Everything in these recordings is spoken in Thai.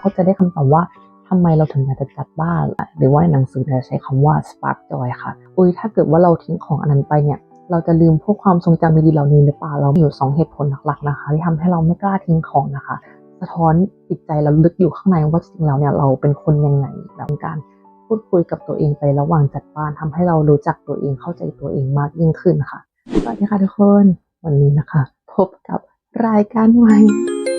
เขาจะได้คำตอบว่าทำไมเราถึงอยากจะจัดบ้านหรือว่าในหนังสือเนี่ยใช้คำว่า spark joy ค่ะอุ้ยถ้าเกิดว่าเราทิ้งของอันนั้นไปเนี่ยเราจะลืมพวกความทรงจำดีๆเหล่านี้หรือเปล่าเรามีอยู่สองเหตุผลหลักๆนะคะ ที่ทำให้เราไม่กล้าทิ้งของนะคะ สะท้อนจิตใจเราลึกอยู่ข้างในว่าจริงๆแล้วเนี่ยเราเป็นคนยังไงแบบการพูดคุยกับตัวเองไประหว่างจัดบ้านทำให้เรารู้จักตัวเองเข้าใจตัวเองมากยิ่งขึ้นค่ะสวัสดีค่ะทุกคนวันนี้นะคะ พบกับรายการใหม่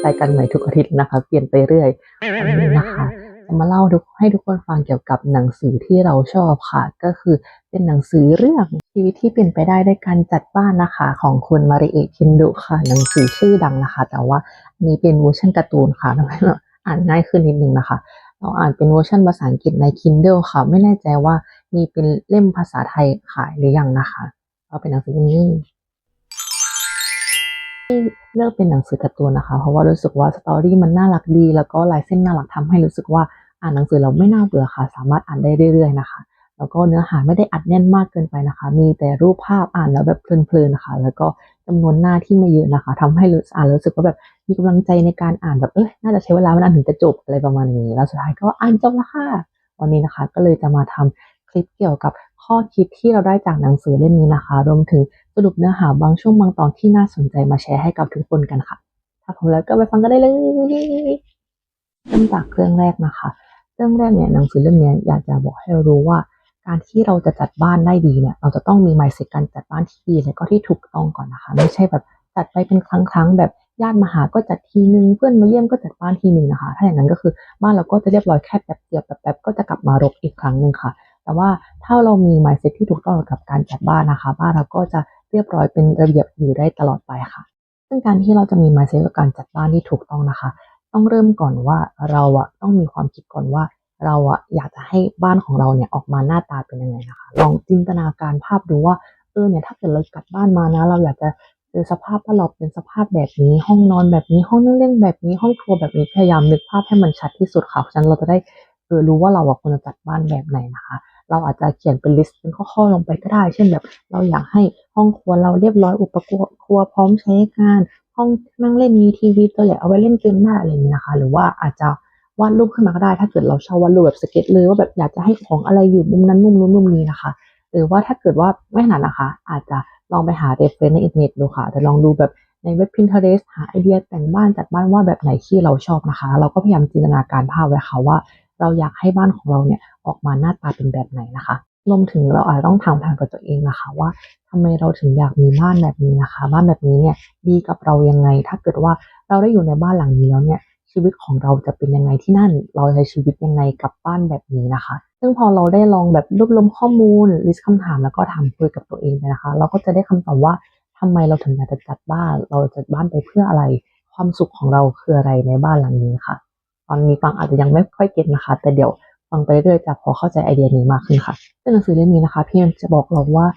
รายการใหม่ทุกอาทิตย์นะคะ เปลี่ยนไปเรื่อยวันนี้นะคะจะมาเล่าทุกให้ทุกคนฟังเกี่ยวกับหนังสือที่เราชอบค่ะ ก็คือเป็นหนังสือเรื่องชีวิตที่เปลี่ยนไปได้ด้วยการจัดบ้านนะคะ ของคุณมาริเอะคินดุค่ะ หนังสือชื่อดังนะคะ แต่ว่าอันนี้เป็นเวอร์ชันการ์ตูนค่ะทำให้เราอ่านง่ายขึ้นนิดนึงนะคะ เราอ่านเป็นเวอร์ชันภาษาอังกฤษใน Kindle ค่ะ ไม่แน่ใจว่ามีเป็นเล่มภาษาไทยขายหรือยังนะคะ เอาเป็นหนังสือเล่มนี้ เลือกเป็นหนังสือการ์ตูนนะคะ เพราะว่ารู้สึกว่าสตอรี่มันน่ารักดี แล้วก็ลายเส้นน่ารักทำให้รู้สึกว่าอ่านหนังสือเราไม่น่าเบื่อค่ะ สามารถอ่านได้เรื่อยๆนะคะ แล้วก็เนื้อหาไม่ได้อัดแน่นมากเกินไปนะคะ มีแต่รูปภาพอ่านแล้วแบบเพลินๆนะคะ แล้วก็จำนวนหน้าที่ไม่เยอะนะคะทำให้รู้อ่านรู้สึกว่าแบบมีกำลังใจในการอ่านแบบเอ้ยน่าจะใช้เวลาไม่นานถึงจะจบอะไรประมาณนี้ แล้วสุดท้ายก็อ่านจบล้วค่ะ วันนี้นะคะ ก็เลยจะมาทำคลิปเกี่ยวกับข้อคิดที่เราได้จากหนังสือเล่มนี้นะคะ รวมถึง สรุปเนื้อหาบางช่วงบางตอนที่น่าสนใจมาแชร์ให้กับทุกคนกันค่ะ ถ้าพร้อมแล้วก็ไปฟังกันได้เลยเริ่มจากเรื่องแรกนะคะ เรื่องแรกเนี่ยหนังสือเล่มนี้อยากจะบอกให้รู้ว่า การที่เราจะจัดบ้านได้ดีเนี่ย เราจะต้องมี mindset การจัดบ้านที่ดีและก็ที่ถูกต้องก่อนนะคะ ไม่ใช่แบบจัดไปเป็นครั้งๆแบบญาติมาหาก็จัดทีนึงเพื่อนมาเยี่ยมก็จัดบ้านทีนึงนะคะ ถ้าอย่างนั้นก็คือบ้านเราก็จะเรียบร้อยแค่แป๊บเดียวแป๊บๆก็จะกลับมารกอีกครั้งหนึ่งค่ะ แต่ว่าถ้าเรามี mindset ที่ถูกต้องกับการจัดบ้านนะคะ บ้านเราก็จะ เรียบร้อยเป็นระเบียบอยู่ได้ตลอดไปค่ะ ซึ่งการที่เราจะมี mindset กับการจัดบ้านที่ถูกต้องนะคะ ต้องเริ่มก่อนว่าเราอะต้องมีความคิดก่อนว่า เราอะอยากจะให้บ้านของเราเนี่ยออกมาหน้าตาเป็นยังไงนะคะ ลองจินตนาการภาพดูว่าเออเนี่ยถ้าเกิดเรากลับบ้านมานะ เราอยากจะเจอสภาพว่าเราเป็นสภาพแบบนี้ ห้องนอนแบบนี้ห้องนั่งเล่นแบบนี้ห้องครัวแบบนี้พยายามนึกภาพให้มันชัดที่สุดค่ะเพราะฉะนั้นเราจะได้เออรู้ว่าเราอะควรจะจัดบ้านแบบไหนนะคะ เราอาจจะเขียนเป็นลิสต์เป็นข้อๆลงไปก็ได้ เช่นแบบ เราอยากให้ห้องครัวเราเรียบร้อยอุปกรณ์ครัวพร้อมใช้งาน ห้องนั่งเล่นมีทีวีตัวใหญ่เอาไว้เล่นเกมได้อะไรอย่างนี้นะคะ หรือว่าอาจจะวาดรูปขึ้นมาก็ได้ ถ้าเกิดเราชอบวาดรูปแบบสเก็ตเลยว่าแบบอยากจะให้ของอะไรอยู่มุมนั้นมุมนู้นมุมนี้นะคะ หรือว่าถ้าเกิดว่าไม่ถนัดนะคะ อาจจะลองไปหาเรฟเฟรนในอินเทอร์เน็ตดูค่ะ แต่ลองดูแบบในเว็บ Pinterest หาไอเดียแต่งบ้านจัดบ้านว่าแบบไหนที่เราชอบนะคะ เราก็พยายามจินตนาการภาพไว้ค่ะว่า เราอยากให้บ้านของเราเนี่ยออกมาหน้าตาเป็นแบบไหนนะคะรวมถึงเราอาจจะต้องถามทางกับตัวเองนะคะ ว่าทำไมเราถึงอยากมีบ้านแบบนี้นะคะ บ้านแบบนี้เนี่ยดีกับเรายังไง ถ้าเกิดว่าเราได้อยู่ในบ้านหลังนี้แล้วเนี่ยชีวิตของเราจะเป็นยังไงที่นั่น เราใช้ชีวิตยังไงกับบ้านแบบนี้นะคะ ซึ่งพอเราได้ลองแบบรวบรวมข้อมูลลิสต์คำถามแล้วก็ถามคุยกับตัวเองไปนะคะ เราก็จะได้คำตอบว่าทำไมเราถึงอยากจะจัดบ้าน เราจัดบ้านไปเพื่ออะไร ความสุขของเราคืออะไรในบ้านหลังนี้ค่ะ อนนี้ฟังอาจจะยังไม่ค่อยเก็ตนะคะ แต่เดี๋ยวฟังไปเรื่อยจะพอเข้าใจไอเดียนี้มากขึ้นค่ะซึ่งหนังสือเล่มนี้นะคะพี่จะบอกเราว่า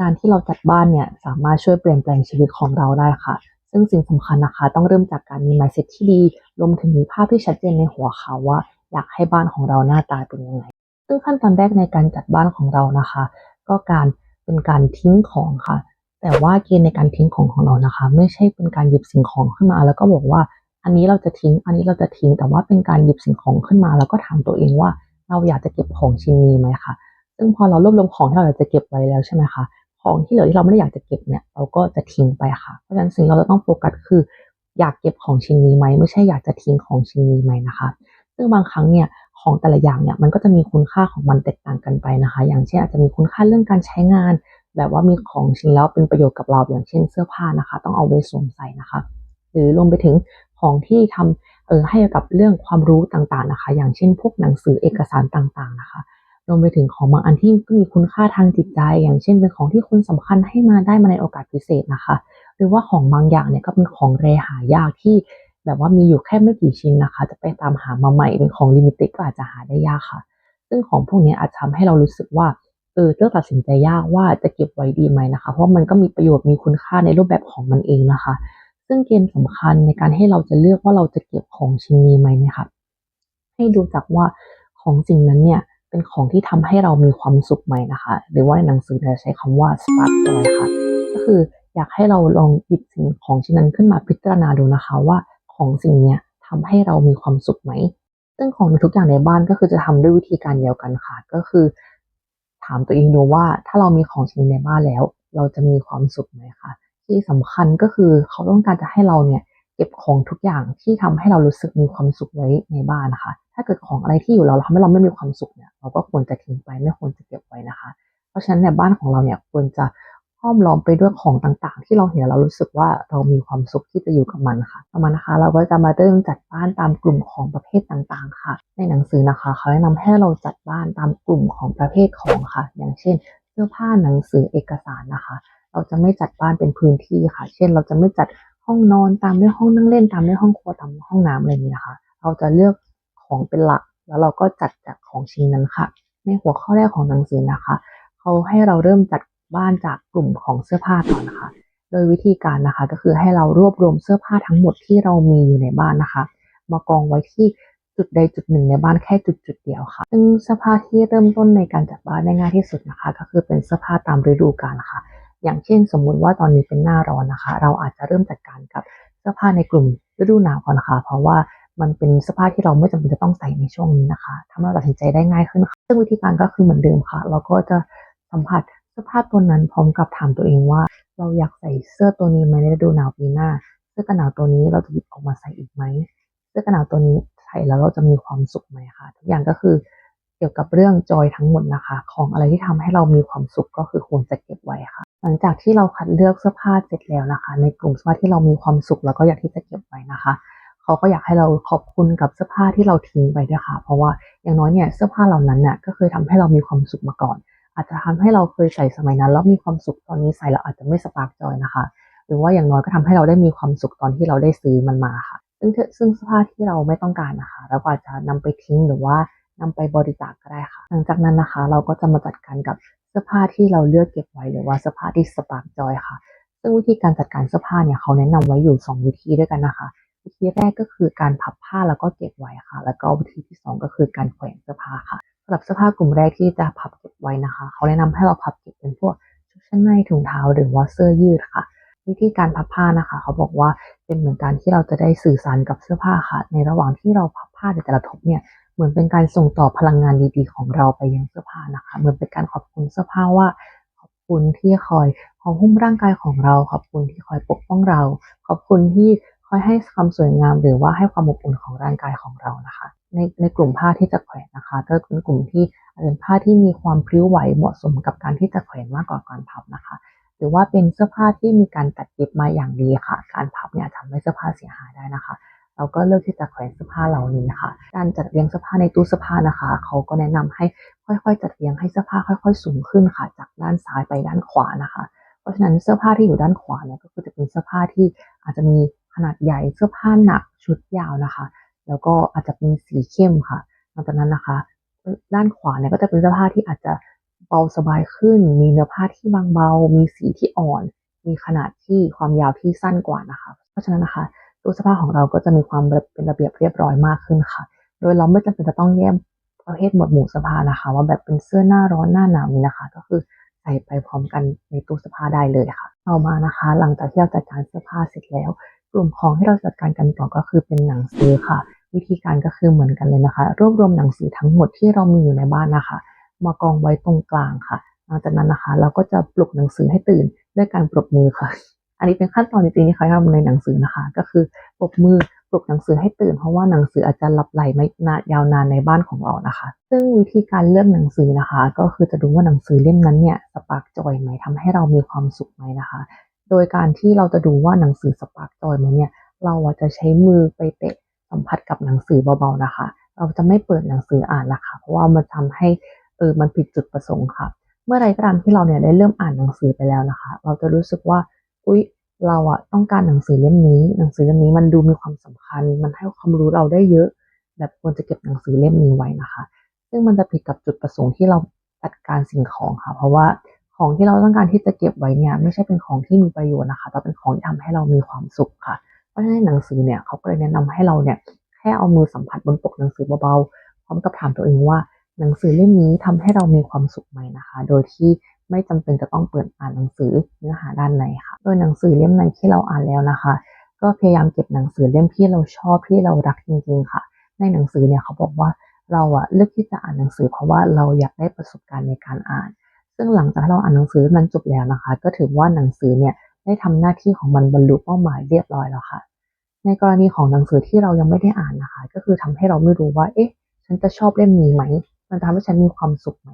การที่เราจัดบ้านเนี่ยสามารถช่วยเปลี่ยนแปลงชีวิตของเราได้ค่ะ ซึ่งสิ่งสำคัญนะคะ ต้องเริ่มจากการมี mindset ที่ดีรวมถึงมีภาพที่ชัดเจนในหัวเขาว่า อยากให้บ้านของเราหน้าตาเป็นยังไง ซึ่งขั้นตอนแรกในการจัดบ้านของเรานะคะ ก็การเป็นการทิ้งของค่ะ แต่ว่าเกณฑ์ในการทิ้งของของเรานะคะ ไม่ใช่เป็นการหยิบสิ่งของขึ้นมาแล้วก็บอกว่า อันนี้เราจะทิ้ง อันนี้เราจะทิ้ง แต่ว่าเป็นการหยิบสิ่งของขึ้นมา แล้วก็ถามตัวเองว่า เราอยากจะเก็บของชิ้นนี้ไหมคะ ซึ่งพอเรารวบรวมของที่เราอยากจะเก็บไว้แล้วใช่ไหมคะ ของที่เหลือที่เราไม่ได้อยากจะเก็บเนี่ย เราก็จะทิ้งไปค่ะ เพราะฉะนั้นสิ่งเราจะต้องโฟกัสคือ อยากเก็บของชิ้นนี้ไหม ไม่ใช่อยากจะทิ้งของชิ้นนี้ไหมนะคะ ซึ่งบางครั้งเนี่ยของแต่ละอย่างเนี่ยมันก็จะมีคุณค่าของมันแตกต่างกันไปนะคะ อย่างเช่นอาจจะมีคุณค่าเรื่องการใช้งาน แบบว่ามีของชิ้นแล้วเป็นประโยชน์กับเราอย่างเช่นเสื้อผ้านะคะ ต้องเอาไว้สวมใส่นะคะ หรือรวมไปถึงของที่ทำให้กับเรื่องความรู้ต่างๆนะคะ อย่างเช่นพวกหนังสือเอกสารต่างๆนะคะรวมไปถึงของบางอันที่ก็มีคุณค่าทางจิตใจ อย่างเช่นเป็นของที่คนสำคัญให้มาได้มาในโอกาสพิเศษนะคะ หรือว่าของบางอย่างเนี่ยก็เป็นของเรหายากที่แบบว่ามีอยู่แค่ไม่กี่ชิ้นนะคะ จะไปตามหามาใหม่เป็นของลิมิเต็ดก็อาจจะหาได้ยากค่ะ ซึ่งของพวกนี้อาจทำให้เรารู้สึกว่าเออเลือกตัดสินใจยากว่าจะเก็บไว้ดีไหมนะคะ เพราะมันก็มีประโยชน์มีคุณค่าในรูปแบบของมันเองนะคะ ซึ่งเกณฑ์สำคัญในการให้เราจะเลือกว่าเราจะเก็บของชิ้นนี้ไหมนะคะให้ดูจากว่าของสิ่งนั้นเนี่ยเป็นของที่ทำให้เรามีความสุขไหมนะคะ หรือว่าในหนังสือเนี่ยใช้คำว่า spark joy ค่ะ ก็คืออยากให้เราลองหยิบสิ่งของชิ้นนั้นขึ้นมาพิจารณาดูนะคะว่าของสิ่งเนี้ยทำให้เรามีความสุขไหม ซึ่งของทุกอย่างในบ้านก็คือจะทำด้วยวิธีการเดียวกันค่ะ ก็คือ ถามตัวเองดูว่าถ้าเรามีของชิ้นในบ้านแล้ว เราจะมีความสุขไหมคะ ที่สำคัญก็คือเขาต้องการจะให้เราเนี่ยเก็บของทุกอย่างที่ทำให้เรารู้สึกมีความสุขไว้ในบ้านนะคะ ถ้าเกิดของอะไรที่อยู่แล้วทำให้เราไม่มีความสุขเนี่ยเราก็ควรจะทิ้งไปไม่ควรจะเก็บไว้นะคะ เพราะฉะนั้นเนี่ยบ้านของเราเนี่ยควรจะห้อมล้อมไปด้วยของต่างๆ ที่เราเห็นเรารู้สึกว่าเรามีความสุขที่จะอยู่กับมันค่ะต่อมานะคะ เราก็จะมาเริ่มจัดบ้านตามกลุ่มของประเภทต่างๆ ค่ะ ในหนังสือนะคะเขาแนะนำให้เราจัดบ้านตามกลุ่มของประเภทของค่ะ อย่างเช่น เสื้อผ้าหนังสือเอกสารนะคะ เราจะไม่จัดบ้านเป็นพื้นที่ค่ะ เช่น เราจะไม่จัดห้องนอนตามด้วยห้องนั่งเล่นตามด้วยห้องครัวตามห้องน้ำอะไรอย่างนี้นะคะ เราจะเลือกของเป็นหลัก แล้วเราก็จัดจากของชิ้นนั้นค่ะ ในหัวข้อแรกของหนังสือนะคะ เขาให้เราเริ่มจัดบ้านจากกลุ่มของเสื้อผ้าก่อนนะคะ โดยวิธีการนะคะก็คือให้เรารวบรวมเสื้อผ้าทั้งหมดที่เรามีอยู่ในบ้านนะคะ มากองไว้ที่จุดใดจุดหนึ่งในบ้านแค่จุดจุดเดียวค่ะ ซึ่งเสื้อผ้าที่เริ่มต้นในการจัดบ้านได้ง่ายที่สุดนะคะ ก็คือเป็นเสื้อผ้าตามฤดูกาลค่ะ อย่างเช่น สมมุติว่าตอนนี้เป็นหน้าร้อนนะคะ เราอาจจะเริ่มจัดการกับเสื้อผ้าในกลุ่มฤดูหนาวก่อนนะคะ เพราะว่ามันเป็นเสื้อผ้าที่เราไม่จำเป็นจะต้องใส่ในช่วงนี้นะคะทำให้เราตัดสินใจได้ง่ายขึ้นค่ะซึ่งวิธีการก็คือเหมือนเดิมค่ะ เราก็จะสัมผัสเสื้อผ้าตัวนั้นพร้อมกับถามตัวเองว่า เราอยากใส่เสื้อตัวนี้ไหมในฤดูหนาวปีหน้า เสื้อกันหนาวตัวนี้เราจะหยิบออกมาใส่อีกไหม เสื้อกันหนาวตัวนี้ใส่แล้วเราจะมีความสุขไหมคะทุกอย่างก็คือเกี่ยวกับเรื่องจอยทั้งหมดนะคะ ของอะไรที่ทำให้เรามีความสุขก็คือควรจะเก็บไว้ค่ะ หลังจากที่เราคัดเลือกเสื้อผ้าเสร็จแล้วนะคะ ในกลุ่มเสื้อผ้าที่เรามีความสุขแล้วก็อยากที่จะเก็บไว้นะคะเขาก็อยากให้เราขอบคุณกับเสื้อผ้าที่เราทิ้งไปด้วยค่ะ เพราะว่าอย่างน้อยเนี่ยเสื้อผ้าเหล่านั้นเนี่ยก็เคยทำให้เรามีความสุขมาก่อน อาจจะทำให้เราเคยใส่สมัยนั้นแล้วมีความสุขตอนนี้ใส่แล้วอาจจะไม่สปาร์กจอยนะคะ หรือว่าอย่างน้อยก็ทำให้เราได้มีความสุขตอนที่เราได้ซื้อมันมาค่ะ ซึ่งซึ่งเสื้อผ้าที่เราไม่ต้องการนะคะเราก็อาจจะนำไปทิ้งหรือว่านำไปบริจาคก็ได้ค่ะ หลังจากนั้นนะคะ เราก็จะมาจัดการกับ เสื้อผ้าที่เราเลือกเก็บไว้หรือว่าเสื้อผ้าที่สปาร์กจอยค่ะ ซึ่งวิธีการจัดการเสื้อผ้าเนี่ยเขาแนะนำไว้อยู่ 2 วิธีด้วยกันนะคะ วิธีแรกก็คือการพับผ้าแล้วก็เก็บไว้ค่ะ แล้วก็วิธีที่ 2 ก็คือการแขวนเสื้อผ้าค่ะสำหรับเสื้อผ้ากลุ่มแรกที่จะพับเก็บไว้นะคะ เขาแนะนำให้เราพับเก็บเป็นพวกชุดชั้นในถุงเท้าหรือว่าเสื้อยืดค่ะ วิธีการพับผ้านะคะ เขาบอกว่าเป็นเหมือนการที่เราจะได้สื่อสารกับเสื้อผ้าค่ะ ในระหว่างที่เราพับผ้าในแต่ละทบเนี่ย เหมือนเป็นการส่งต่อพลังงานดีๆ ของเราไปยังเสื้อผ้านะคะ เหมือนเป็นการขอบคุณเสื้อผ้าว่า ขอบคุณที่คอยห่อหุ้มร่างกายของเรา ขอบคุณที่คอยปกป้องเรา ขอบคุณที่คอยให้ความสวยงามหรือว่าให้ความอบอุ่นของร่างกายของเรานะคะ ในในกลุ่มผ้าที่จะแขวนนะคะก็เป็นกลุ่มที่เป็นผ้าที่มีความพลิ้วไหวเหมาะสมกับการที่จะแขวนมากกว่าการพับนะคะหรือว่าเป็นเสื้อผ้าที่มีการตัดเย็บมาอย่างดีค่ะ การพับเนี่ยทำให้เสื้อผ้าเสียหายได้นะคะ เราก็เลือกที่จะแขวนเสื้อผ้าเหล่านี้ค่ะการจัดเรียงเสื้อผ้าในตู้เสื้อผ้านะคะเขาก็แนะนำให้ค่อยๆ จัดเรียงให้เสื้อผ้าค่อย ๆ สูงขึ้นค่ะ จากด้านซ้ายไปด้านขวานะคะ เพราะฉะนั้นเสื้อผ้าที่อยู่ด้านขวาเนี่ยก็คือจะเป็นเสื้อผ้าที่อาจจะมีขนาดใหญ่เสื้อผ้าหนักชุดยาวนะคะ แล้วก็อาจจะมีสีเข้มค่ะหลังจากนั้นนะคะ ด้านขวาเนี่ยก็จะเป็นเสื้อผ้าที่อาจจะเบาสบายขึ้น มีเนื้อผ้าที่บางเบา มีสีที่อ่อน มีขนาดที่ความยาวที่สั้นกว่านะคะ เพราะฉะนั้นนะคะ ตู้เสื้อผ้าของเราก็จะมีความเป็นระเบียบเรียบร้อยมากขึ้นค่ะ โดยเราไม่จำเป็นจะต้องแยกประเภทหมวดหมู่เสื้อผ้านะคะ ว่าแบบเป็นเสื้อหน้าร้อนหน้าหนาวนี้นะคะ ก็คือใส่ไปพร้อมกันในตู้เสื้อผ้าได้เลยค่ะต่อมานะคะ หลังจากที่เราจัดการเสื้อผ้าเสร็จแล้ว กลุ่มของที่เราจัดการกันต่อก็คือเป็นหนังสือค่ะ วิธีการก็คือเหมือนกันเลยนะคะ รวบรวมหนังสือทั้งหมดที่เรามีอยู่ในบ้านนะคะ มากองไว้ตรงกลางค่ะหลังจากนั้นนะคะ เราก็จะปลุกหนังสือให้ตื่นด้วยการปรบมือค่ะ อันนี้เป็นขั้นตอนจริงๆที่เขาทำในหนังสือนะคะ ก็คือปรบมือปลุกหนังสือให้ตื่นเพราะว่าหนังสืออาจจะหลับไหลไม่นานยาวนานในบ้านของเรานะคะ ซึ่งวิธีการเลือกหนังสือนะคะ ก็คือจะดูว่าหนังสือเล่มนั้นเนี่ยสปาร์กจอยไหมทำให้เรามีความสุขไหมนะคะ โดยการที่เราจะดูว่าหนังสือสปาร์กจอยไหมเนี่ยเราจะใช้มือไปเตะสัมผัสกับหนังสือเบาๆนะคะ เราจะไม่เปิดหนังสืออ่านนะคะเพราะว่ามันทำให้เออมันผิดจุดประสงค์ค่ะ เมื่อไรก็ตามที่เราเนี่ยได้เริ่มอ่านหนังสือไปแล้วนะคะ เราจะรู้สึกว่า อุ๊ย เราอะต้องการหนังสือเล่มนี้ หนังสือเล่มนี้มันดูมีความสำคัญ มันให้ความรู้เราได้เยอะ แบบควรจะเก็บหนังสือเล่มนี้ไว้นะคะ ซึ่งมันจะผิดกับจุดประสงค์ที่เราจัดการสิ่งของค่ะ เพราะว่าของที่เราต้องการที่จะเก็บไว้เนี่ยไม่ใช่เป็นของที่มีประโยชน์นะคะ แต่เป็นของที่ทำให้เรามีความสุขค่ะ เพราะฉะนั้นหนังสือเนี่ยเขาก็เลยแนะนำให้เราเนี่ยแค่เอามือสัมผัสบนปกหนังสือเบาๆ พร้อมกับถามตัวเองว่า หนังสือเล่มนี้ทำให้เรามีความสุขไหมนะคะ โดยที่ ไม่จำเป็นจะต้องเปิดอ่านหนังสือเนื้อหาด้านในค่ะ โดยหนังสือเล่มในที่เราอ่านแล้วนะคะ ก็พยายามเก็บหนังสือเล่มที่เราชอบที่เรารักจริงๆค่ะ ในหนังสือเนี่ยเขาบอกว่าเราอะเลือกที่จะอ่านหนังสือเพราะว่าเราอยากได้ประสบการณ์ในการอ่าน ซึ่งหลังจากเราอ่านหนังสือนั้นจบแล้วนะคะ ก็ถือว่าหนังสือเนี่ยได้ทำหน้าที่ของมันบรรลุเป้าหมายเรียบร้อยแล้วค่ะ ในกรณีของหนังสือที่เรายังไม่ได้อ่านนะคะ ก็คือทำให้เราไม่รู้ว่า เอ๊ะ ฉันจะชอบเล่มนี้ไหม มันทำให้ฉันมีความสุขไหม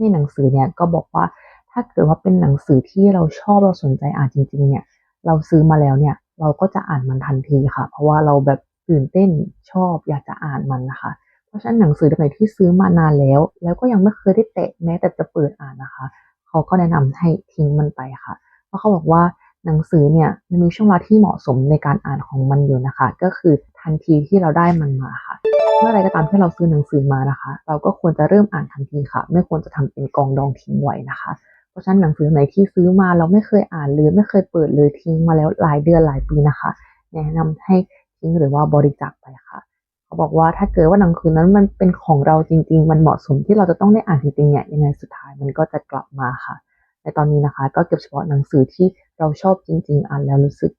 ในหนังสือเนี่ยก็บอกว่าถ้าเกิดว่าเป็นหนังสือที่เราชอบเราสนใจอ่านจริง ๆ เนี่ย เราซื้อมาแล้วเนี่ย เราก็จะอ่านมันทันทีค่ะ เพราะว่าเราแบบตื่นเต้นชอบอยากจะอ่านมันนะคะ เพราะฉะนั้นหนังสือเล่มไหนที่ซื้อมานานแล้ว แล้วก็ยังไม่เคยได้แตะแม้แต่จะเปิดอ่านนะคะ เขาก็แนะนำให้ทิ้งมันไปค่ะ เพราะเขาบอกว่าหนังสือเนี่ยมันมีช่วงเวลาที่เหมาะสมในการอ่านของมันอยู่นะคะ ก็คือทันทีที่เราได้มันมาค่ะ เมื่อไรก็ตามที่เราซื้อหนังสือมานะคะ เราก็ควรจะเริ่มอ่านทันทีค่ะ ไม่ควรจะทำเป็นกองดองทิ้งไว้นะคะ เพราะฉะนั้นหนังสือไหนที่ซื้อมาเราไม่เคยอ่านเลยไม่เคยเปิดเลยทิ้งมาแล้วหลายเดือนหลายปีนะคะ แนะนำให้ทิ้งหรือว่าบริจาคไปค่ะ เขาบอกว่าถ้าเกิดว่าหนังสือนั้นมันเป็นของเราจริง ๆ มันเหมาะสมที่เราจะต้องได้อ่านจริงๆเนี่ยยังไงสุดท้ายมันก็จะกลับมาค่ะ ในตอนนี้นะคะ ก็เก็บเฉพาะหนังสือที่เราชอบจริง ๆ อ่านแล้วรู้สึก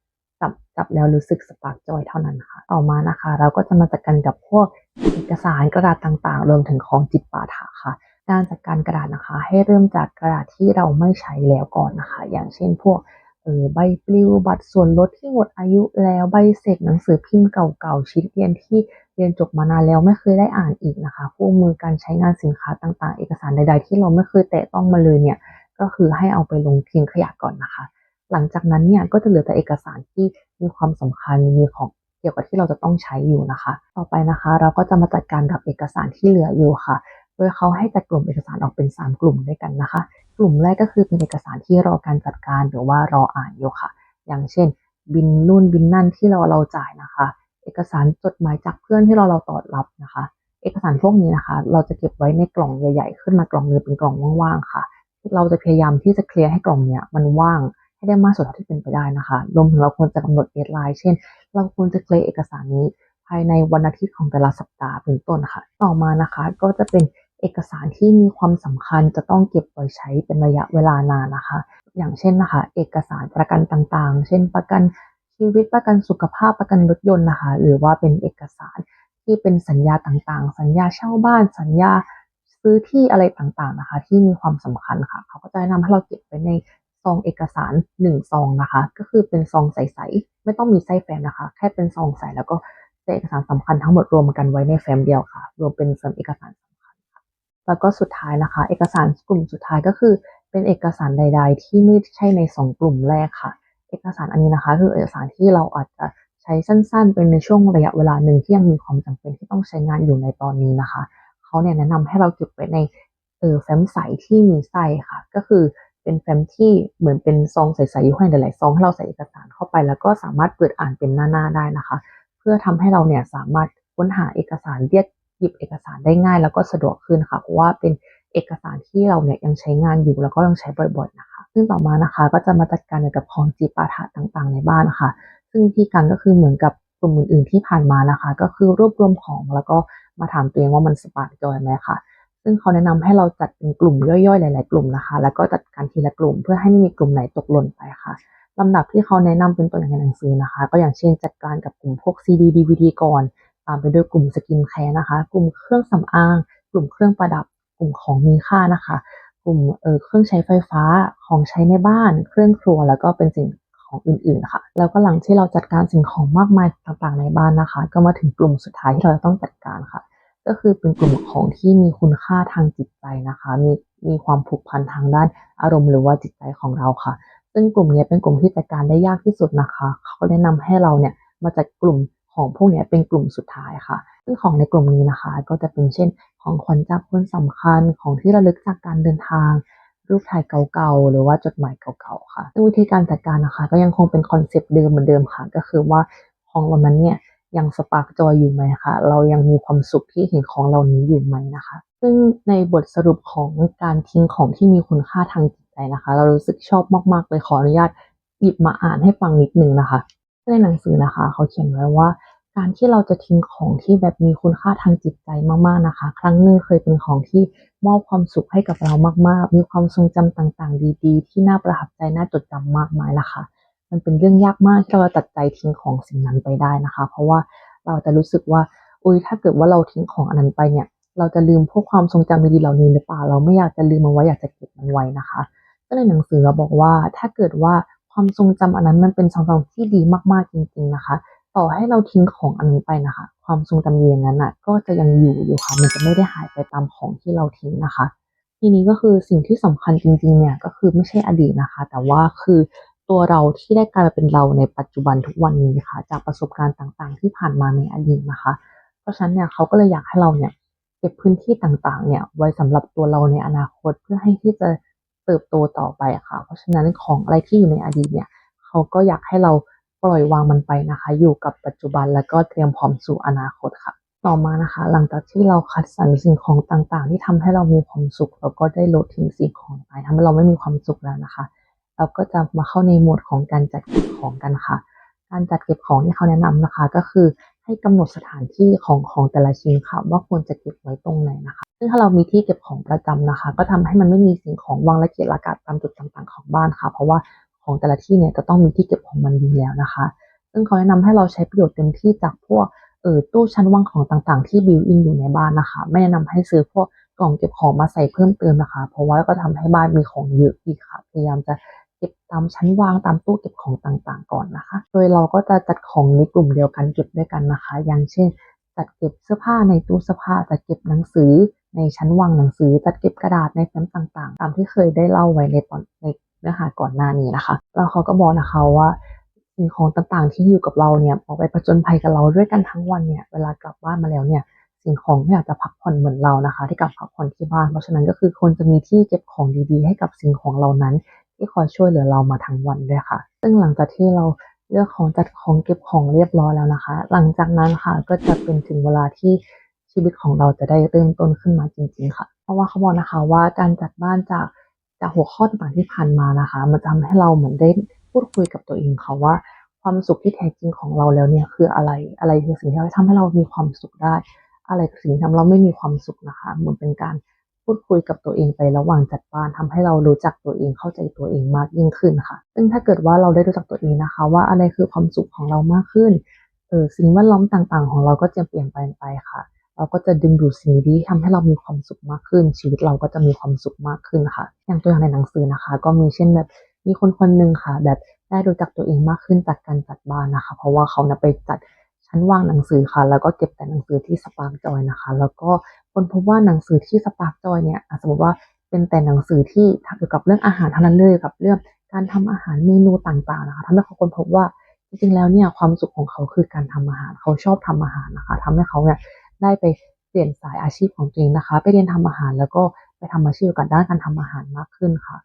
จับแล้วรู้สึกสปาร์กจอยเท่านั้นค่ะ ต่อมานะคะ เราก็จะมาจัดการกับพวกเอกสารกระดาษต่างๆ รวมถึงของจิตปาถะค่ะ การจัดการกระดาษนะคะ ให้เริ่มจากกระดาษที่เราไม่ใช้แล้วก่อนนะคะ อย่างเช่นพวกเออใบปลิวบัตรส่วนลดที่หมดอายุแล้วใบเสร็จหนังสือพิมพ์เก่าๆชิ้นเรียนที่เรียนจบมานานแล้วไม่เคยได้อ่านอีกนะคะคู่มือการใช้งานสินค้าต่างๆ เอกสารใด ๆ ที่เราไม่เคยแตะต้องมาเลยเนี่ยก็คือให้เอาไปลงทิ้งขยะก่อนนะคะ หลังจากนั้นเนี่ยก็จะเหลือแต่เอกสารที่มีความสำคัญมีของเกี่ยวกับที่เราจะต้องใช้อยู่นะคะ ต่อไปนะคะ เราก็จะมาจัดการกับเอกสารที่เหลืออยู่ค่ะ โดยเขาให้จัดกลุ่มเอกสารออกเป็น 3 กลุ่มด้วยกันนะคะ กลุ่มแรกก็คือเป็นเอกสารที่รอการจัดการหรือว่ารออ่านอยู่ค่ะ อย่างเช่น บินนู่นบินนั่นที่เราเราจ่ายนะคะ เอกสารจดหมายจากเพื่อนที่เราเราตอบรับนะคะ เอกสารพวกนี้นะคะ เราจะเก็บไว้ในกล่องใหญ่ ๆ ขึ้นมากล่องนึงเป็นกล่องว่างๆค่ะ เราจะพยายามที่จะเคลียร์ให้กล่องเนี้ยมันว่าง ให้ได้มากสุดเท่าที่เป็นไปได้นะคะรวมถึงเราควรจะกำหนดเดทไลน์เช่น เราควรจะเคลียร์เอกสารนี้ภายในวันอาทิตย์ของแต่ละสัปดาห์เป็นต้นค่ะ ต่อมานะคะก็จะเป็นเอกสารที่มีความสำคัญจะต้องเก็บไว้ใช้เป็นระยะเวลานานนะคะ อย่างเช่นนะคะ เอกสารประกันต่างๆ เช่น ประกันชีวิตประกันสุขภาพประกันรถยนต์นะคะ หรือว่าเป็นเอกสารที่เป็นสัญญาต่างๆ สัญญาเช่าบ้าน สัญญาซื้อที่อะไรต่างๆนะคะ ที่มีความสำคัญค่ะ เขาก็จะแนะนำให้เราเก็บไว้ใน ซองเอกสาร1ซองนะคะ ก็คือเป็นซองใสๆไม่ต้องมีไส้แฟ้มนะคะ แค่เป็นซองใสแล้วก็เอกสารสำคัญทั้งหมดรวมกันไว้ในแฟ้มเดียวค่ะ รวมเป็นแฟ้มเอกสารสำคัญค่ะแล้วก็สุดท้ายนะคะ เอกสารกลุ่มสุดท้ายก็คือ เป็นเอกสารใด ๆ ที่ไม่ใช่ในสองกลุ่มแรกค่ะ เอกสารอันนี้นะคะ คือเอกสารที่เราอาจจะใช้สั้นๆ เป็นในช่วงระยะเวลาหนึ่งที่ยังมีความจำเป็นที่ต้องใช้งานอยู่ในตอนนี้นะคะเขาเนี่ยแนะนำให้เราเก็บไว้ในเออแฟ้มใสที่มีไส้ค่ะ ก็คือ เป็นแฟ้มที่เหมือนเป็นซองใสๆอยู่ข้างในหลายๆซองให้เราใส่เอกสารเข้าไป แล้วก็สามารถเปิดอ่านเป็นหน้าๆได้นะคะ เพื่อทำให้เราเนี่ยสามารถค้นหาเอกสารเรียกหยิบเอกสารได้ง่าย แล้วก็สะดวกขึ้นค่ะเพราะว่าเป็นเอกสารที่เราเนี่ยยังใช้งานอยู่แล้วก็ยังใช้บ่อยๆนะคะ ซึ่งต่อมานะคะก็จะมาจัดการเกี่ยวกับของจิปาถะต่างๆ ในบ้านค่ะ ซึ่งวิธีการก็คือเหมือนกับกลุ่มอื่นๆที่ผ่านมานะคะ ก็คือรวบรวมของแล้วก็มาถามตัวเองว่ามันสปาร์กจอยไหมค่ะ ซึ่งเขาแนะนำให้เราจัดเป็นกลุ่มย่อยๆ หลาย ๆ กลุ่มนะคะ แล้วก็จัดการทีละกลุ่ม เพื่อให้ไม่มีกลุ่มไหนตกหล่นไปค่ะลำดับที่เขาแนะนำเป็นตัวอย่างในหนังสือนะคะ ก็อย่างเช่นจัดการกับกลุ่มพวก CD DVD ก่อน ตามไปด้วยกลุ่มสกินแคร์นะคะ กลุ่มเครื่องสำอาง กลุ่มเครื่องประดับ กลุ่มของมีค่านะคะ กลุ่มเอ่อเครื่องใช้ไฟฟ้า ของใช้ในบ้าน เครื่องครัว แล้วก็เป็นสิ่งของอื่นๆ ค่ะ แล้วก็หลังที่เราจัดการสิ่งของมากมายต่างๆ ในบ้านนะคะ ก็มาถึงกลุ่มสุดท้ายที่เราจะต้องจัดการค่ะ ก็คือเป็นกลุ่มของที่มีคุณค่าทางจิตใจนะคะ มีมีความผูกพันทางด้านอารมณ์หรือว่าจิตใจของเราค่ะ ซึ่งกลุ่มนี้เป็นกลุ่มที่จัดการได้ยากที่สุดนะคะ เขาแนะนำให้เราเนี่ยมาจัดกลุ่มของพวกนี้เป็นกลุ่มสุดท้ายค่ะ ซึ่งของในกลุ่มนี้นะคะ ก็จะเป็นเช่น ของขวัญจากคนสำคัญของที่ระลึกจากการเดินทาง รูปถ่ายเก่าๆหรือว่าจดหมายเก่าๆค่ะซึ่งวิธีการจัดการนะคะ ก็ยังคงเป็นคอนเซปต์เดิมเหมือนเดิมค่ะ ก็คือว่าของเหล่านั้นเนี่ย ยังสปาร์กจอยอยู่ไหมคะเรายังมีความสุขที่เห็นของเหล่านี้อยู่ไหมนะคะ ซึ่งในบทสรุปของการทิ้งของที่มีคุณค่าทางจิตใจนะคะ เรารู้สึกชอบมากๆเลยขออนุญาตหยิบมาอ่านให้ฟังนิดนึงนะคะ ในหนังสือนะคะ เขาเขียนไว้ว่า การที่เราจะทิ้งของที่แบบมีคุณค่าทางจิตใจมากๆนะคะ ครั้งหนึ่งเคยเป็นของที่มอบความสุขให้กับเรามากๆ มีความทรงจำต่างๆ ดี ๆ ที่น่าประทับใจน่าจดจำมากมายนะคะ มันเป็นเรื่องยากมากที่เราจะตัดใจทิ้งของสิ่งนั้นไปได้นะคะ เพราะว่าเราจะรู้สึกว่าอุ๊ยถ้าเกิดว่าเราทิ้งของอันนั้นไปเนี่ย เราจะลืมพวกความทรงจำดีๆเหล่านี้หรือเปล่า เราไม่อยากจะลืมมันไว้อยากจะเก็บมันไว้นะคะก็ในหนังสือบอกว่าถ้าเกิดว่าความทรงจำอันนั้นมันเป็นความทรงจำที่ดีมากๆจริง ๆนะคะ ต่อให้เราทิ้งของอันนั้นไปนะคะ ความทรงจำดีอย่างนั้นน่ะก็จะยังอยู่อยู่ค่ะมันจะไม่ได้หายไปตามของที่เราทิ้งนะคะ ทีนี้ก็คือสิ่งที่สำคัญจริงๆเนี่ยก็คือไม่ใช่อดีตนะคะ แต่ว่าคือ ตัวเราที่ได้กลายมาเป็นเราในปัจจุบันทุกวันนี้ค่ะ จากประสบการณ์ต่างๆ ที่ผ่านมาในอดีตนะคะ เพราะฉะนั้นเนี่ยเขาก็เลยอยากให้เราเนี่ยเก็บพื้นที่ต่างๆ เนี่ยไว้สำหรับตัวเราในอนาคตเพื่อให้ที่จะเติบโตต่อไปค่ะ เพราะฉะนั้นของอะไรที่อยู่ในอดีตเนี่ยเขาก็อยากให้เราปล่อยวางมันไปนะคะ อยู่กับปัจจุบันแล้วก็เตรียมพร้อมสู่อนาคตค่ะ ต่อมานะคะ หลังจากที่เราคัดสรรสิ่งของต่างๆ ที่ทำให้เรามีความสุขแล้วก็ได้ลดทิ้งสิ่งของไปทำให้เราไม่มีความสุขแล้วนะคะ เราก็จะมาเข้าในโหมดของการจัดเก็บของกันค่ะ การจัดเก็บของที่เขาแนะนำนะคะ ก็คือให้กำหนดสถานที่ของของแต่ละชิ้นค่ะ ว่าควรจะเก็บไว้ตรงไหนนะคะ ซึ่งถ้าเรามีที่เก็บของประจำนะคะ ก็ทำให้มันไม่มีสิ่งของวางระเกะระกะตามจุดต่างๆของบ้านค่ะ เพราะว่าของแต่ละที่เนี่ยจะต้องมีที่เก็บของมันอยู่แล้วนะคะ ซึ่งเขาแนะนำให้เราใช้ประโยชน์เต็มที่จากพวกเออตู้ชั้นวางของต่างๆ ที่บิวอินอยู่ในบ้านนะคะ ไม่แนะนำให้ซื้อพวกกล่องเก็บของมาใส่เพิ่มเติมนะคะ เพราะว่าก็ทำให้บ้านมีของเยอะอีกค่ะ พยายามจะ เก็บตามชั้นวางตามตู้เก็บของต่างๆ ก่อนนะคะ โดยเราก็จะจัดของในกลุ่มเดียวกันจุดด้วยกันนะคะ อย่างเช่น จัดเก็บเสื้อผ้าในตู้เสื้อผ้าจัดเก็บหนังสือในชั้นวางหนังสือ จัดเก็บกระดาษในแฟ้มต่างๆ ตามที่เคยได้เล่าไว้ในตอนในเนื้อหาก่อนหน้านี้นะคะ แล้วเขาก็บอกนะคะว่าสิ่งของต่างๆ ที่อยู่กับเราเนี่ยออกไปผจญภัยกับเราด้วยกันทั้งวันเนี่ยเวลากลับบ้านมาแล้วเนี่ยสิ่งของไม่อยากจะพักผ่อนเหมือนเรานะคะ ที่กลับพักผ่อนที่บ้าน เพราะฉะนั้นก็คือควรจะมีที่เก็บของดีๆ ให้กับสิ่งของเหล่านั้น ที่คอยช่วยเหลือเรามาทั้งวันด้วยค่ะ ซึ่งหลังจากที่เราเลือกของจัดของเก็บของเรียบร้อยแล้วนะคะ หลังจากนั้นค่ะก็จะเป็นถึงเวลาที่ชีวิตของเราจะได้เริ่มต้นขึ้นมาจริง ๆ ค่ะ เพราะว่าเขาบอกนะคะว่าการจัดบ้านจากจากหัวข้อต่างๆที่ผ่านมานะคะ มันจะทำให้เราเหมือนได้พูดคุยกับตัวเองค่ะว่า ความสุขที่แท้จริงของเราแล้วเนี่ยคืออะไร อะไรคือสิ่งที่ทำให้เรามีความสุขได้ อะไรคือสิ่งที่ทำให้เราไม่มีความสุขนะคะ เหมือนเป็นการ พูดคุยกับตัวเองไประหว่างจัดบ้านทำให้เรารู้จักตัวเองเข้าใจตัวเองมากยิ่งขึ้นค่ะ ซึ่งถ้าเกิดว่าเราได้รู้จักตัวเองนะคะ ว่าอะไรคือความสุขของเรามากขึ้นเออสิ่งแวดล้อมต่างๆ ของเราก็จะเปลี่ยนแปไปค่ะ เราก็จะดึงดูดสิ่งดีๆที่ทำให้เรามีความสุขมากขึ้น ชีวิตเราก็จะมีความสุขมากขึ้นค่ะ อย่างตัวอย่างในหนังสือนะคะ ก็มีเช่นแบบมีคนคนหนึ่งค่ะ แบบได้รู้จักตัวเองมากขึ้นจากการจัดบ้านนะคะ เพราะว่าเขานะไปจัด ชั้นวางหนังสือค่ะ แล้วก็เก็บแต่หนังสือที่สปาร์กจอยนะคะ แล้วก็คนพบว่าหนังสือที่สปาร์กจอยเนี่ยสมมติว่าเป็นแต่หนังสือที่เกี่ยวกับเรื่องอาหารเท่านั้นเลยกับเรื่องการทำอาหารเมนูต่างๆนะคะทำให้เขาคนพบว่าจริงๆแล้วเนี่ยความสุขของเขาคือการทำอาหารเขาชอบทำอาหารนะคะทำให้เขาเนี่ยได้ไปเปลี่ยนสายอาชีพของตัวเองนะคะ ไปเรียนทำอาหารแล้วก็ไปทำอาชีพเกี่ยวกับด้านการทำอาหารมากขึ้นค่ะ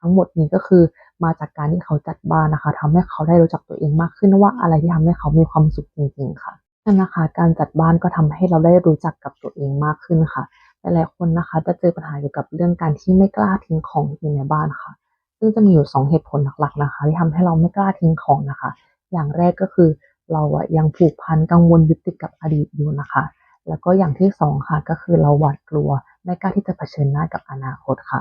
ทั้งหมดนี้ก็คือ มาจากการที่เขาจัดบ้านนะคะทำให้เขาได้รู้จักตัวเองมากขึ้นว่าอะไรที่ทำให้เขามีความสุขจริงๆค่ะนั่นนะคะการจัดบ้านก็ทำให้เราได้รู้จักกับตัวเองมากขึ้นค่ะ หลายๆคนนะคะจะเจอปัญหาเกี่ยวกับเรื่องการที่ไม่กล้าทิ้งของอยู่ในบ้านค่ะ ซึ่งจะมีอยู่สองเหตุผลหลักๆนะคะ ที่ทำให้เราไม่กล้าทิ้งของนะคะ อย่างแรกก็คือเราอะยังผูกพันกังวลยึดติดกับอดีตอยู่นะคะ แล้วก็อย่างที่สองค่ะก็คือเราหวาดกลัวไม่กล้าที่จะเผชิญหน้ากับอนาคตค่ะ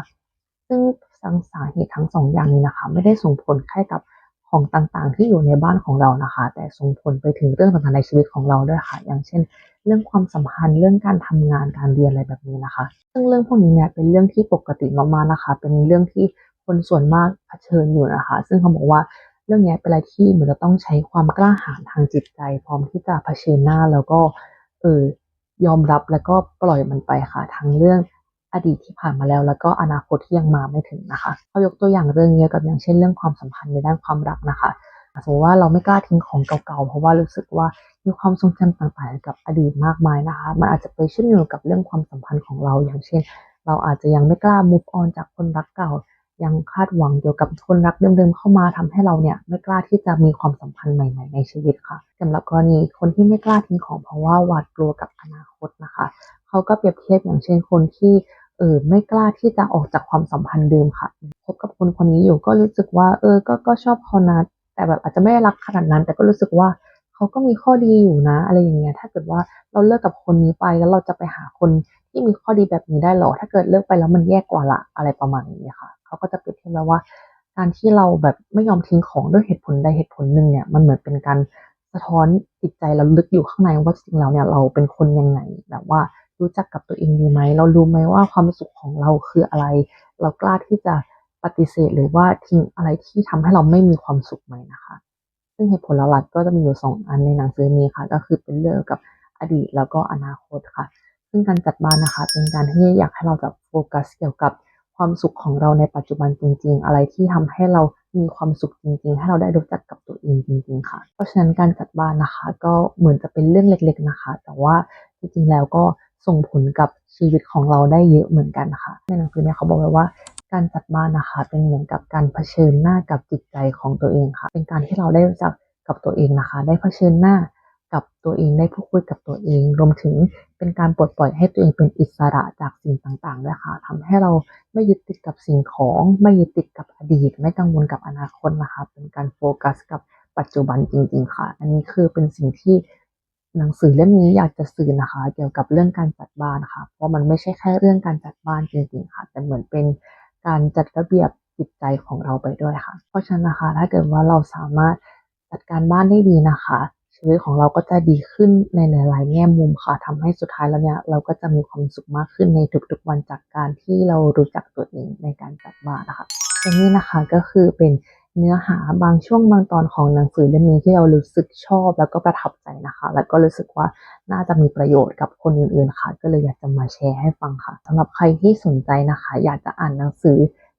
ซึ่ง ทั้งสาเหตุทั้งสองอย่างนี้นะคะ ไม่ได้ส่งผลแค่กับของต่างๆ ที่อยู่ในบ้านของเรานะคะ แต่ส่งผลไปถึงเรื่องต่างๆในชีวิตของเราด้วยค่ะ อย่างเช่น เรื่องความสัมพันธ์เรื่องการทำงานการเรียนอะไรแบบนี้นะคะ ซึ่งเรื่องพวกนี้เนี่ยเป็นเรื่องที่ปกติมากๆนะคะ เป็นเรื่องที่คนส่วนมากเผชิญอยู่นะคะ ซึ่งเขาบอกว่าเรื่องนี้เป็นอะไรที่เหมือนจะต้องใช้ความกล้าหาญทางจิตใจ พร้อมที่จะเผชิญหน้าแล้วก็เออยอมรับแล้วก็ปล่อยมันไปค่ะทั้งเรื่อง อดีตที่ผ่านมาแล้ว แล้วก็อนาคตที่ยังมาไม่ถึงนะคะเขายกตัวอย่างเรื่องนี้กับอย่างเช่นเรื่องความสัมพันธ์ในด้านความรักนะคะสมมติว่าเราไม่กล้าทิ้งของเก่าๆ เพราะว่ารู้สึกว่ามีความทรงจำต่างๆ กับอดีตมากมายนะคะ มันอาจจะไปเชื่อมโยงกับเรื่องความสัมพันธ์ของเรา อย่างเช่น เราอาจจะยังไม่กล้า move on จากคนรักเก่า ยังคาดหวังเกี่ยวกับคนรักเดิมๆ เข้ามาทำให้เราเนี่ยไม่กล้าที่จะมีความสัมพันธ์ใหม่ๆ ในชีวิตค่ะสำหรับกรณีคนที่ไม่กล้าทิ้งของเพราะว่าหวาดกลัวกับอนาคตนะคะ เขาก็เปรียบเทียบอย่างเช่นคนที่ เออไม่กล้าที่จะออกจากความสัมพันธ์เดิมค่ะพบกับคนคนนี้อยู่ก็รู้สึกว่า เออ ก็ก็ชอบเขานะแต่แบบอาจจะไม่ได้รักขนาดนั้น แต่ก็รู้สึกว่าเขาก็มีข้อดีอยู่นะ อะไรอย่างเงี้ย ถ้าเกิดว่าเราเลิกกับคนนี้ไปแล้วเราจะไปหาคนที่มีข้อดีแบบนี้ได้หรอ ถ้าเกิดเลิกไปแล้วมันแย่กว่าละอะไรประมาณนี้ค่ะ เขาก็จะเปรียบเทียบแล้วว่า การที่เราแบบไม่ยอมทิ้งของด้วยเหตุผลใดเหตุผลหนึ่งเนี่ย มันเหมือนเป็นการสะท้อนจิตใจเราลึกอยู่ข้างในว่าจริงๆแล้วเนี่ยเราเป็นคนยังไงแบบว่า รู้จักกับตัวเองดีไหม เรารู้ไหมว่าความสุขของเราคืออะไร เรากล้าที่จะปฏิเสธหรือว่าทิ้งอะไรที่ทำให้เราไม่มีความสุขไหมนะคะ ซึ่งเหตุผลหลักก็จะมีอยู่สองอันในหนังสือนี้ค่ะ ก็คือเป็นเรื่องกับอดีตแล้วก็อนาคตค่ะ ซึ่งการจัดบ้านนะคะ เป็นการที่อยากให้เราแบบโฟกัสเกี่ยวกับความสุขของเราในปัจจุบันจริง ๆ อะไรที่ทำให้เรามีความสุขจริง ๆ ให้เราได้รู้จักกับตัวเองจริง ๆ ค่ะ เพราะฉะนั้นการจัดบ้านนะคะ ก็เหมือนจะเป็นเรื่องเล็ก ๆ นะคะ แต่ว่าจริงๆแล้วก็ ส่งผลกับชีวิตของเราได้เยอะเหมือนกันค่ะในหนังสือเนี่ยเขาบอกไว้ว่าการจัดบ้านนะคะเป็นเหมือนกับการเผชิญหน้ากับจิตใจของตัวเองค่ะ เป็นการที่เราได้รู้จักกับตัวเองนะคะ ได้เผชิญหน้ากับตัวเองได้พูดคุยกับตัวเอง รวมถึงเป็นการปลดปล่อยให้ตัวเองเป็นอิสระจากสิ่งต่างๆด้วยค่ะทำให้เราไม่ยึดติดกับสิ่งของไม่ยึดติดกับอดีต ไม่กังวลกับอนาคตนะคะ เป็นการโฟกัสกับปัจจุบันจริง ๆ ค่ะ อันนี้คือเป็นสิ่งที่ หนังสือเล่มนี้อยากจะสื่อนะคะ เกี่ยวกับเรื่องการจัดบ้านค่ะ เพราะมันไม่ใช่แค่เรื่องการจัดบ้านจริงๆค่ะ แต่เหมือนเป็นการจัดระเบียบจิตใจของเราไปด้วยค่ะ เพราะฉะนั้นนะคะถ้าเกิดว่าเราสามารถจัดการบ้านได้ดีนะคะ ชีวิตของเราก็จะดีขึ้นในหลายๆแง่มุมค่ะทำให้สุดท้ายแล้วเนี่ยเราก็จะมีความสุขมากขึ้นในทุกๆวันจากการที่เรารู้จักตัวเองในการจัดบ้านนะคะอันนี้นะคะก็คือเป็น เนื้อหาบางช่วงบางตอนของหนังสือเล่มนี้ที่เรารู้สึกชอบแล้วก็ประทับใจนะคะ แล้วก็รู้สึกว่าน่าจะมีประโยชน์กับคนอื่นๆค่ะ ก็เลยอยากจะมาแชร์ให้ฟังค่ะสำหรับใครที่สนใจนะคะ อยากจะอ่านหนังสือ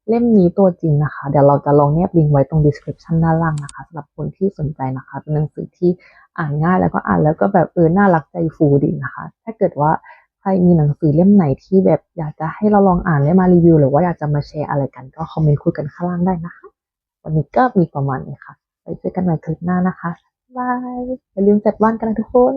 เล่มนี้ตัวจริงนะคะ เดี๋ยวเราจะลองแนบลิงก์ไว้ตรง description ด้านล่างนะคะสำหรับคนที่สนใจนะคะ เป็นหนังสือที่อ่านง่ายแล้วก็อ่านแล้วก็แบบเออน่ารักใจฟูดีนะคะ ถ้าเกิดว่าใครมีหนังสือเล่มไหนที่แบบอยากจะให้เราลองอ่านและมารีวิว หรือว่าอยากจะมาแชร์อะไรกันก็คอมเมนต์คุยกันข้างล่างได้นะคะ วันนี้ก็มีประมาณนี้ค่ะไว้เจอกันใหม่คลิปหน้านะคะบายอย่าลืมจัดบ้านกันนะทุกคน